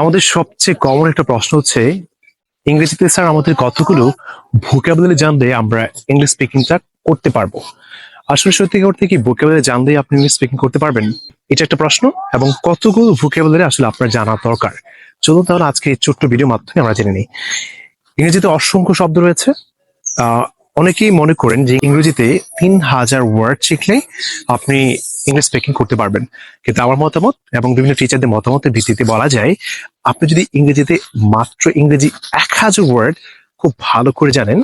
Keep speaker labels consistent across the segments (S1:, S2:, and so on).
S1: আমাদের সবচেয়ে কমন একটা প্রশ্ন হচ্ছে, ইংরেজিতে স্যার আমাদের কতগুলো ভোকাবুলারি জানলে আমরা ইংলিশ স্পিকিংটা করতে পারব? আসলে সত্যি করতে কি ভোকাবুলারি জানলেই আপনি ইংলিশ স্পিকিং করতে পারবেন? এটা একটা প্রশ্ন এবং কতগুলো ভোকাবুলারি আসলে আপনার জানা দরকার? চলুন তাহলে আজকে এই ছোট্ট ভিডিও মাধ্যমে আমরা জেনে নিই। ইংরেজিতে অসংখ্য শব্দ রয়েছে। অনেকেই মনে করেন যে ইংরেজিতে তিন হাজার ওয়ার্ড শিখলে আপনি ইংলিশ স্পিকিং করতে পারবেন। কিন্তু আমার মতামত এবং বিভিন্ন টিচারদের মতামতের ভিত্তিতে বলা যায়, আপনি যদি ইংরেজিতে মাত্র ইংরেজি এক হাজার ওয়ার্ড খুব ভালো করে জানেন,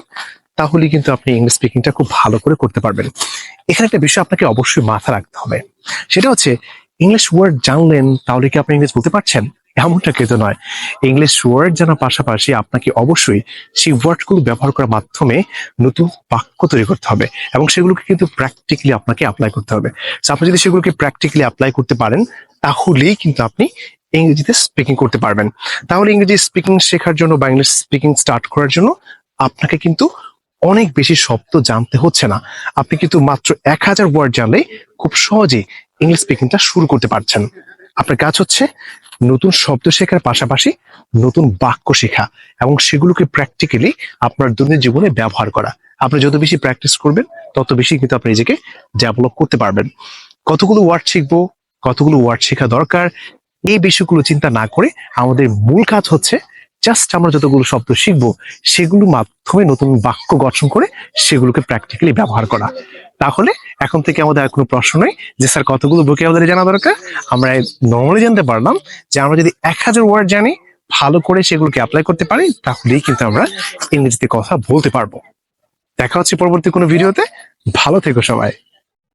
S1: তাহলে কিন্তু আপনি ইংলিশ স্পিকিংটা খুব ভালো করে করতে পারবেন। এখানে একটা বিষয় আপনাকে অবশ্যই মাথা রাখতে হবে। সেটা হচ্ছে ইংলিশ ওয়ার্ড জানলেন, তাহলে কি আপনি ইংলিশ বলতে পারছেন? এমনটা কিন্তু নয়। ইংলিশ ওয়ার্ড জানার পাশাপাশি আপনাকে অবশ্যই সেই ওয়ার্ডগুলো ব্যবহার করার মাধ্যমে নতুন বাক্য তৈরি করতে হবে এবং সেগুলোকে কিন্তু প্র্যাকটিক্যালি আপনাকে অ্যাপ্লাই করতে হবে। আপনি যদি সেগুলোকে প্র্যাকটিক্যালি অ্যাপ্লাই করতে পারেন, তাহলেই কিন্তু আপনি ইংরেজিতে স্পিকিং করতে পারবেন। তাহলে ইংরেজি স্পিকিং শেখার জন্য বা ইংলিশ স্পিকিং স্টার্ট করার জন্য আপনাকে কিন্তু অনেক বেশি শব্দ জানতে হচ্ছে না। আপনি কিন্তু মাত্র এক হাজার ওয়ার্ড জানলেই খুব সহজেই ইংলিশ স্পিকিংটা শুরু করতে পারছেন। আপনার কাজ হচ্ছে নতুন শব্দ শেখার পাশাপাশি নতুন বাক্য শেখা এবং সেগুলোকে প্র্যাকটিক্যালি আপনার দৈনন্দিন জীবনে ব্যবহার করা। আপনি যত বেশি প্র্যাকটিস করবেন, তত বেশি কিন্তু আপনি নিজেকে ডেভেলপ করতে পারবেন। কতগুলো ওয়ার্ড শিখব, কতগুলো ওয়ার্ড শেখা দরকার, এই বিষয়গুলো চিন্তা না করে আমাদের মূল কাজ হচ্ছে জাস্ট আমরা যতগুলো শব্দ শিখব, সেগুলোর মাধ্যমে নতুন বাক্য গঠন করে সেগুলোকে প্র্যাকটিক্যালি ব্যবহার করা। তাহলে এখন থেকে আমাদের আর কোনো প্রশ্ন নেই যে, স্যার, কতগুলো বুকে আমাদের জানা দরকার? আমরা নর্মালি জানতে পারলাম যে, আমরা যদি এক হাজার ওয়ার্ড জানি, ভালো করে সেগুলোকে অ্যাপ্লাই করতে পারি, তাহলেই কিন্তু আমরা ইংরেজিতে কথা বলতে পারব। দেখা হচ্ছে পরবর্তী কোনো ভিডিওতে ভালো থেকো সবাই।